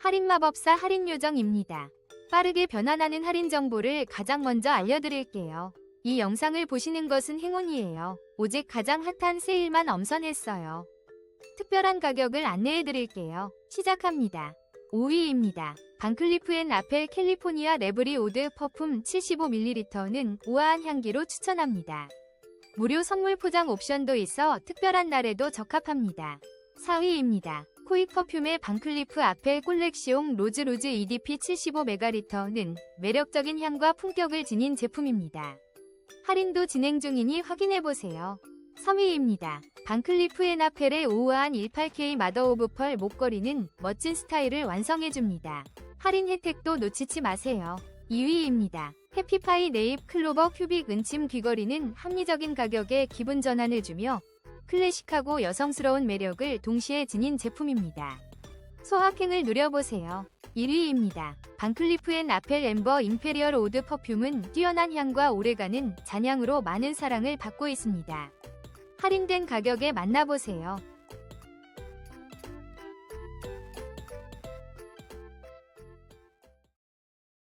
할인 마법사 할인 요정입니다. 빠르게 변환하는 할인 정보를 가장 먼저 알려드릴게요. 이 영상을 보시는 것은 행운이에요. 오직 가장 핫한 세일만 엄선했어요. 특별한 가격을 안내해드릴게요. 시작합니다. 5위입니다. 반클리프 앤 아펠 캘리포니아 레브리 오드 퍼퓸 75ml는 우아한 향기로 추천합니다. 무료 선물 포장 옵션도 있어 특별한 날에도 적합합니다. 4위입니다. 코익 퍼퓸의 반클리프 아펠 콜렉시옹 로즈로즈 EDP 75ml는 매력적인 향과 품격을 지닌 제품입니다. 할인도 진행 중이니 확인해보세요. 3위입니다. 반클리프 앤 아펠의 우아한 18K 마더 오브 펄 목걸이는 멋진 스타일을 완성해줍니다. 할인 혜택도 놓치지 마세요. 2위입니다. 해피파이 네잎 클로버 큐빅 은침 귀걸이는 합리적인 가격에 기분 전환을 주며 클래식하고 여성스러운 매력을 동시에 지닌 제품입니다. 소확행을 누려보세요. 1위입니다. 반클리프 앤 아펠 엠버 임페리얼 오드 퍼퓸은 뛰어난 향과 오래가는 잔향으로 많은 사랑을 받고 있습니다. 할인된 가격에 만나보세요.